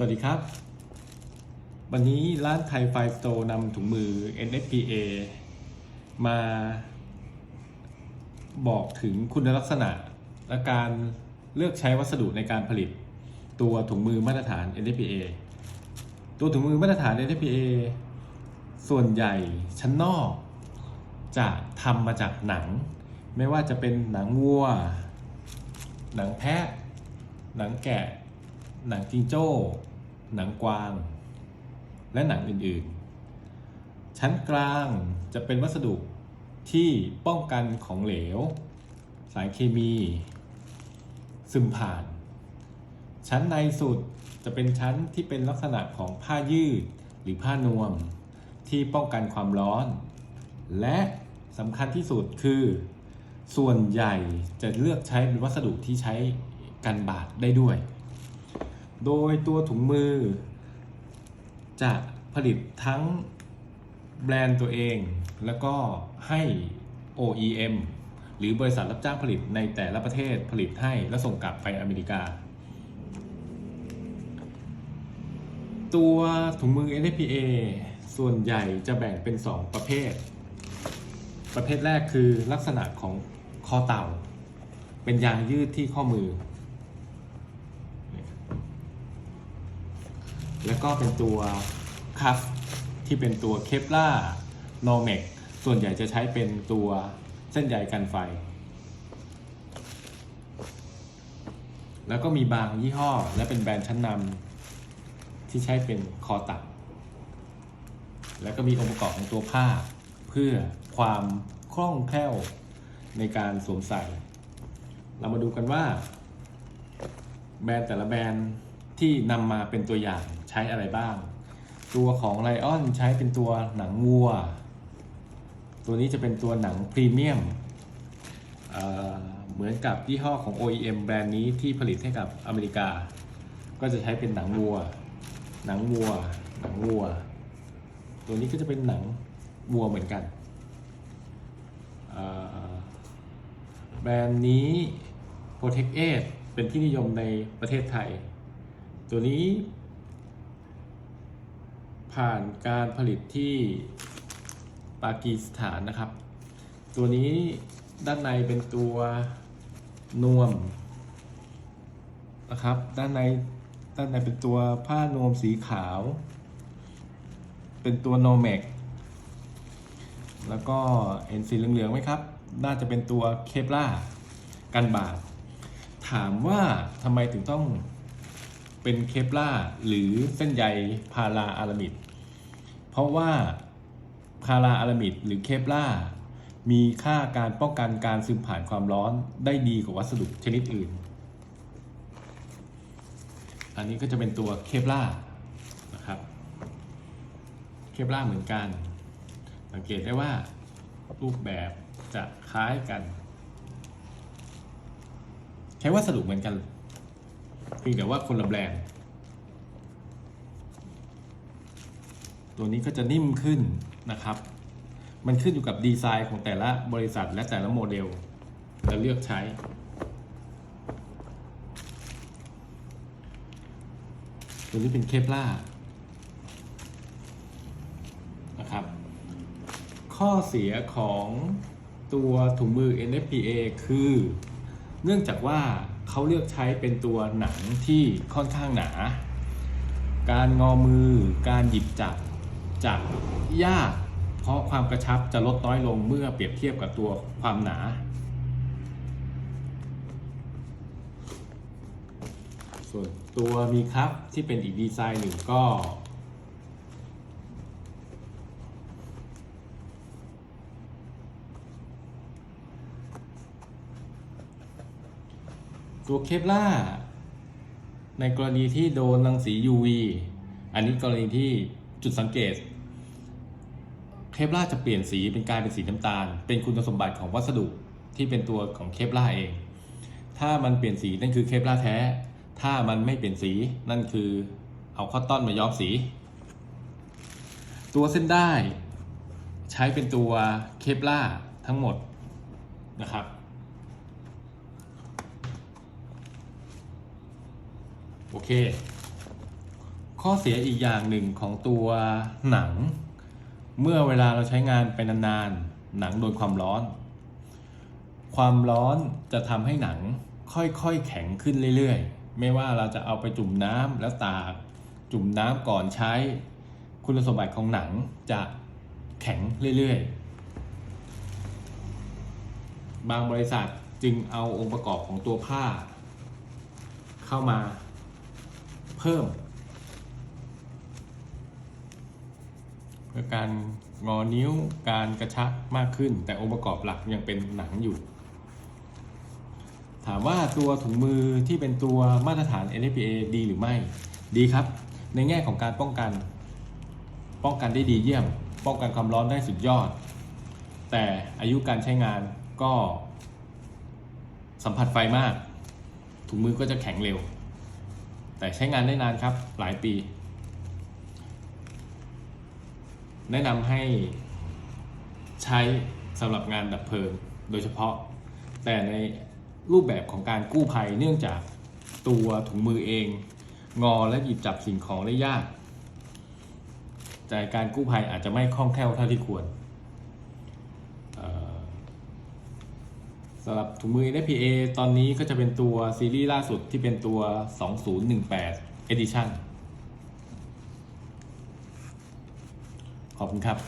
สวัสดีครับ วันนี้ร้านไทยไฟสโตร์นำถุงมือ NFPA มาบอกถึงคุณลักษณะ และการเลือกใช้วัสดุในการผลิต ตัวถุงมือมาตรฐาน NFPA ตัวถุงมือมาตรฐาน NFPA ส่วนใหญ่ชั้นนอก จะทำมาจากหนัง ไม่ว่าจะเป็นหนังวัว หนังแพะ หนังแกะหนังจิงโจ้ หนังกวาง และหนังอื่นๆ ชั้นกลางจะเป็นวัสดุที่ป้องกันของเหลว สารเคมี ซึมผ่าน ชั้นในสุดจะเป็นชั้นที่เป็นลักษณะของผ้ายืดหรือผ้านวม ที่ป้องกันความร้อน และสำคัญที่สุดคือ ส่วนใหญ่จะเลือกใช้เป็นวัสดุที่ใช้กันบาดได้ด้วย โดยตัวถุงมือ จะผลิตทั้งแบรนด์ตัวเอง แล้วก็ให้ OEM หรือบริษัทรับจ้างผลิตในแต่ละประเทศผลิตให้และส่งกลับไปอเมริกา ตัวถุงมือ NFPA ส่วนใหญ่จะแบ่งเป็น 2 ประเภท ประเภทแรกคือลักษณะของคอเต่า เป็นยางยืดที่ข้อมือ แล้วก็เป็นตัวคัฟที่เป็นตัวเคปล่านอร์เมกส่วนใหญ่จะใช้เป็นตัวเส้นใยกันไฟ แล้วก็มีบางยี่ห้อและเป็นแบรนด์ชั้นนำที่ใช้เป็นคอตัด แล้วก็มีองค์ประกอบของตัวผ้า เพื่อความคล่องแคล่วในการสวมใส่ เรามาดูกันว่า แบรนด์แต่ละแบรนด์ ที่นำมาเป็นตัวอย่างใช้อะไรบ้าง ตัวของไลออนใช้เป็นตัวหนังวัว ตัวนี้จะเป็นตัวหนังพรีเมียมเเหมือนกับยี่ห้อของ OEM แบรนด์นี้ที่ผลิตให้กับอเมริกา ก็จะใช้เป็นหนังวัว หนังวัว หนังวัว ตัวนี้ก็จะเป็นหนังวัวเหมือนกัน แบรนด์นี้ Protect 8เป็นที่นิยมในประเทศไทย ตัวนี้ ผ่านการผลิตที่ปากีสถานนะครับ ตัวนี้ด้านในเป็นตัวนวมนะครับ ด้านในด้านในเป็นตัวผ้านวมสีขาว เป็นตัวโนเมกแล้วก็เห็นสีเหลืองๆไหมครับ น่าจะเป็นตัวเคปล่ากันบาดถามว่าทำไมถึงต้อง เป็นเคปล่าหรือเส้นใยพาราอารามิด เพราะว่าพาราอารามิดหรือเคปล่ามีค่าการป้องกันการซึมผ่านความร้อนได้ดีกว่าวัสดุชนิดอื่น อันนี้ก็จะเป็นตัวเคปล่านะครับ เคปล่าเหมือนกัน สังเกตได้ว่ารูปแบบจะคล้ายกัน ใช้วัสดุเหมือนกัน เพียงแต่ว่าคนละแบรนด์ ตัวนี้ก็จะนิ่มขึ้นนะครับ มันขึ้นอยู่กับดีไซน์ของแต่ละบริษัทและแต่ละโมเดลจะเลือกใช้ ตัวนี้เป็นเคปล่านะครับ ข้อเสียของตัวถุงมือ NFPA คือ เนื่องจากว่าเขาเลือกใช้เป็นตัวหนังที่ค่อนข้างหนา การงอมือ การหยิบจับจะยาก เพราะความกระชับจะลดน้อยลงเมื่อเปรียบเทียบกับตัวความหนา ส่วนตัวมีครับที่เป็นอีกดีไซน์หนึ่งก็ ตัวเคปล่าในกรณีที่โดนรังสี UV อันนี้กรณีที่จุดสังเกต เคปล่าจะเปลี่ยนสีเป็นกลายเป็นสีน้ำตาล เป็นคุณสมบัติของวัสดุที่เป็นตัวของเคปล่าเอง ถ้ามันเปลี่ยนสีนั่นคือเคปล่าแท้ ถ้ามันไม่เปลี่ยนสีนั่นคือเอาคอตตอนมาย้อมสี ตัวเส้นได้ใช้เป็นตัวเคปล่าทั้งหมดนะครับ โอเค ข้อเสียอีกอย่างหนึ่งของตัวหนัง เมื่อเวลาเราใช้งานไปนานๆ หนังโดนความร้อน ความร้อนจะทำให้หนังค่อยๆ แข็งขึ้นเรื่อยๆ ไม่ว่าเราจะเอาไปจุ่มน้ำแล้วตากจุ่มน้ำก่อนใช้ คุณสมบัติของหนังจะแข็งเรื่อยๆ บางบริษัทจึงเอาองค์ประกอบของตัวผ้า เข้ามา เพิ่ม เพื่อการงอนิ้วการกระชับมากขึ้น แต่องค์ประกอบหลักยังเป็นหนังอยู่ ถามว่าตัวถุงมือที่เป็นตัวมาตรฐาน NFPA ดีหรือไม่ ดีครับ ในแง่ของการป้องกัน ป้องกันได้ดีเยี่ยม ป้องกันความร้อนได้สุดยอด แต่อายุการใช้งานก็สัมผัสไฟมาก ถุงมือก็จะแข็งเร็ว แต่ใช้งานได้นานครับหลายปี แนะนำให้ใช้สำหรับงานดับเพลิงโดยเฉพาะ แต่ในรูปแบบของการกู้ภัยเนื่องจากตัวถุงมือเอง งอและหยิบจับสิ่งของได้ยาก แต่การกู้ภัยอาจจะไม่คล่องแคล่วเท่าที่ควรเอ่อสำหรับถุงมือ NFPA ตอนนี้ก็จะเป็นตัวซีรีส์ล่าสุดที่เป็นตัว 2018 Edition ขอบคุณครับ